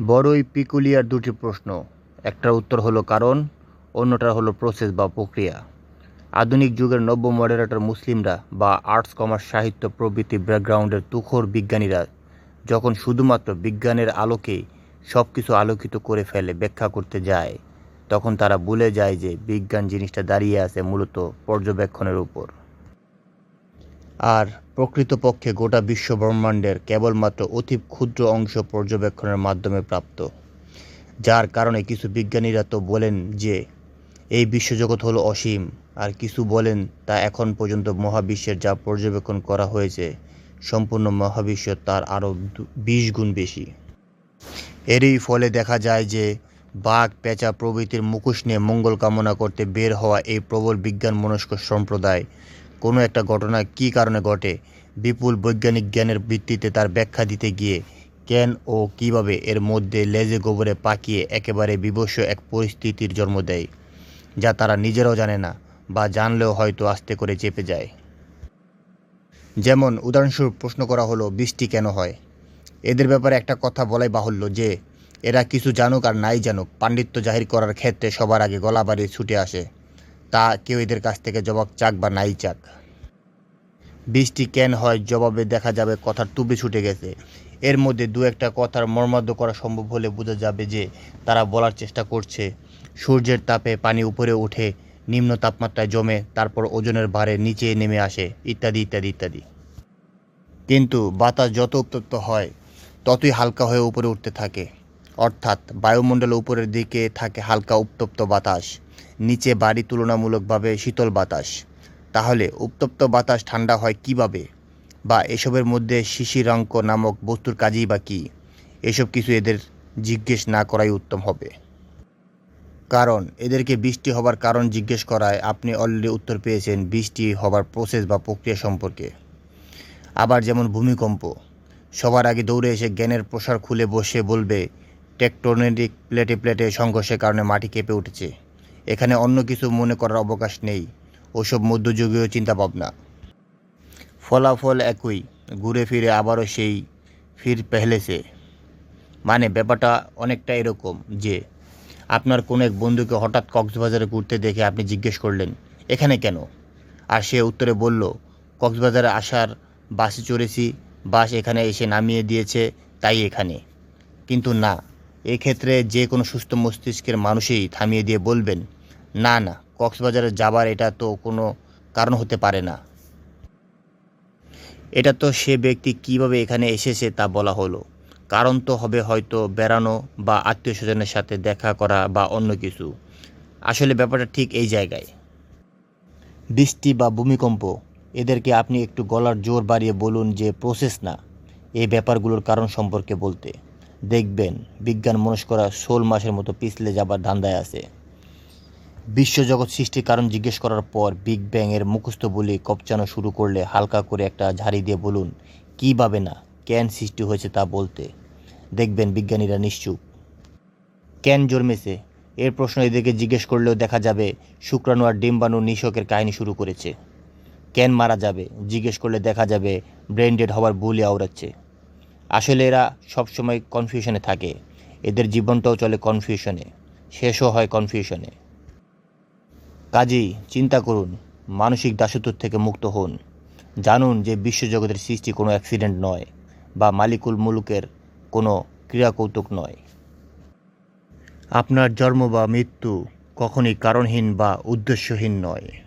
বড়ই পিকুলিয়ার দুটি প্রশ্ন। একটার উত্তর হলো কারণ অন্যটার হলো প্রসেস বা প্রক্রিয়া। আধুনিক যুগের নব্য মডারেটর মুসলিমরা বা আর্টস কমার্স সাহিত্য প্রভৃতি ব্যাকগ্রাউন্ডের তুখোর বিজ্ঞানীরা যখন শুধুমাত্র বিজ্ঞানের আলোকে সব কিছু আলোকিত করে ফেলে, ব্যাখ্যা করতে যায়, তখন তারা ভুলে যায় যে বিজ্ঞান জিনিসটা দাঁড়িয়ে আছে মূলত পর্যবেক্ষণের উপর। আর প্রকৃতপক্ষে গোটা বিশ্ব ব্রহ্মাণ্ডের কেবলমাত্র অতি ক্ষুদ্র অংশ পর্যবেক্ষণের মাধ্যমে প্রাপ্ত, যার কারণে কিছু বিজ্ঞানীরা তো বলেন যে এই বিশ্বজগৎ হলো অসীম, আর কিছু বলেন তা এখন পর্যন্ত মহাবিশ্বের যা পর্যবেক্ষণ করা হয়েছে, সম্পূর্ণ মহাবিশ্ব তার আরও বিশ গুণ বেশি। এরই ফলে দেখা যায় যে বাঘ, পেঁচা প্রভৃতির মুখোশ নিয়ে মঙ্গল কামনা করতে বের হওয়া এই প্রবল বিজ্ঞান মনস্ক সম্প্রদায় কোনো একটা ঘটনা কী কারণে ঘটে? বিপুল বৈজ্ঞানিক জ্ঞানের ভিত্তিতে তার ব্যাখ্যা দিতে গিয়ে কেন ও কীভাবে এর মধ্যে লেজে গোবরে পাকিয়ে একেবারে বিবস্ব এক পরিস্থিতির জন্ম দেয়, যা তারা নিজেরাও জানে না বা জানলেও হয়তো আস্তে করে চেপে যায়। যেমন উদাহরণস্বরূপ প্রশ্ন করা হলো, বৃষ্টি কেন হয়? এদের ব্যাপারে একটা কথা বলাই বাহুল্য যে, এরা কিছু জানুক আর নাই জানুক, পাণ্ডিত্য জাহির করার ক্ষেত্রে সবার আগে গলা বাড়িয়ে ছুটে আসে। তা কেউ এদের কাছ থেকে জবাব চাক বা নাই চাক। বৃষ্টি কেন হয়, জবাবে দেখা যাবে কথার তুবে ছুটে গেছে। এর মধ্যে দু একটা কথার মর্মাদ্য করা সম্ভব হলে বোঝা যাবে যে তারা বলার চেষ্টা করছে। সূর্যের তাপে পানি উপরে উঠে নিম্ন তাপমাত্রায় জমে, তারপর ওজনের ভারে নিচে নেমে আসে, ইত্যাদি ইত্যাদি ইত্যাদি। কিন্তু বাতাস যত উত্তপ্ত হয়, ততই হালকা হয়ে উপরে উঠতে থাকে। অর্থাৎ বায়ুমণ্ডলের উপরের দিকে থাকে হালকা উত্তপ্ত বাতাস, নিচে বাড়ি তুলনামূলকভাবে শীতল বাতাস। তাহলে উত্তপ্ত বাতাস ঠান্ডা হয় কীভাবে? বা এসবের মধ্যে শিশিরাঙ্ক নামক বস্তুর কাজই বা কী? এসব কিছু এদের জিজ্ঞেস না করাই উত্তম হবে। কারণ, এদেরকে বৃষ্টি হবার কারণ জিজ্ঞেস করায় আপনি অলরেডি উত্তর পেয়েছেন বৃষ্টি হবার প্রসেস বা প্রক্রিয়া সম্পর্কে। আবার যেমন ভূমিকম্প, সবার আগে দৌড়ে এসে জ্ঞানের প্রসার খুলে বসে বলবে টেকটোনিক প্লেটে প্লেটে সংঘর্ষের কারণে মাটি কেঁপে উঠেছে। এখানে অন্য কিছু মনে করার অবকাশ নেই। ওসব মধ্যযুগীয় চিন্তাভাবনা। ফলাফল একই, ঘুরে ফিরে আবারও সেই ফির পেহলেছে। মানে ব্যাপারটা অনেকটা এরকম যে, আপনার কোনো এক বন্ধুকে হঠাৎ কক্সবাজারে ঘুরতে দেখে আপনি জিজ্ঞেস করলেন, এখানে কেন? আর সে উত্তরে বলল, কক্সবাজারে আসার বাসে চড়েছি, বাস এখানে এসে নামিয়ে দিয়েছে, তাই এখানে। কিন্তু না, এক্ষেত্রে যে কোনো সুস্থ মস্তিষ্কের মানুষই থামিয়ে দিয়ে বলবেন, না না। কক্সবাজারে যাবার এটা তো কোনো কারণ হতে পারে না। এটা তো সে ব্যক্তি কীভাবে এখানে এসেছে তা বলা হলো। কারণ তো হবে হয়তো বেড়ানো বা আত্মীয় স্বজনের সাথে দেখা করা বা অন্য কিছু। আসলে ব্যাপারটা ঠিক এই জায়গায়। বৃষ্টি বা ভূমিকম্প, এদেরকে আপনি একটু গলার জোর বাড়িয়ে বলুন যে প্রসেস না, এই ব্যাপারগুলোর কারণ সম্পর্কে বলতে। দেখবেন, বিজ্ঞান মনস্করা ষোল মাসের মতো পিছলে যাবার ধান্দায় আছে। বিশ্বজগৎ সৃষ্টির কারণ জিজ্ঞেস করার পর বিগ ব্যাং এর মুখস্থ বলে কপচানো শুরু করলে হালকা করে একটা ঝাড়ি দিয়ে বলুন, কীভাবে না? কেন সৃষ্টি হয়েছে তা বলতে? দেখবেন বিজ্ঞানীরা নিশ্চুপ। কেন জন্মেছে? এর প্রশ্ন এদেরকে জিজ্ঞেস করলেও দেখা যাবে শুক্রাণু আর ডিম্বাণু নিশকের কাহিনী শুরু করেছে। কেন মারা যাবে? জিজ্ঞেস করলে দেখা যাবে ব্রেন ডেড হওয়ার ভুলই আওড়াচ্ছে। আসলে এরা সবসময় কনফিউশনে থাকে। এদের জীবনটাও চলে কনফিউশনে। শেষও হয় কনফিউশনে। কাজেই চিন্তা করুন, মানসিক দাসত্ব থেকে মুক্ত হন। জানুন যে বিশ্বজগতের সৃষ্টি কোনো অ্যাক্সিডেন্ট নয় বা মালিকুল মুলুকের কোনো ক্রীড়াকৌতুক নয়। আপনার জন্ম বা মৃত্যু কখনই কারণহীন বা উদ্দেশ্যহীন নয়।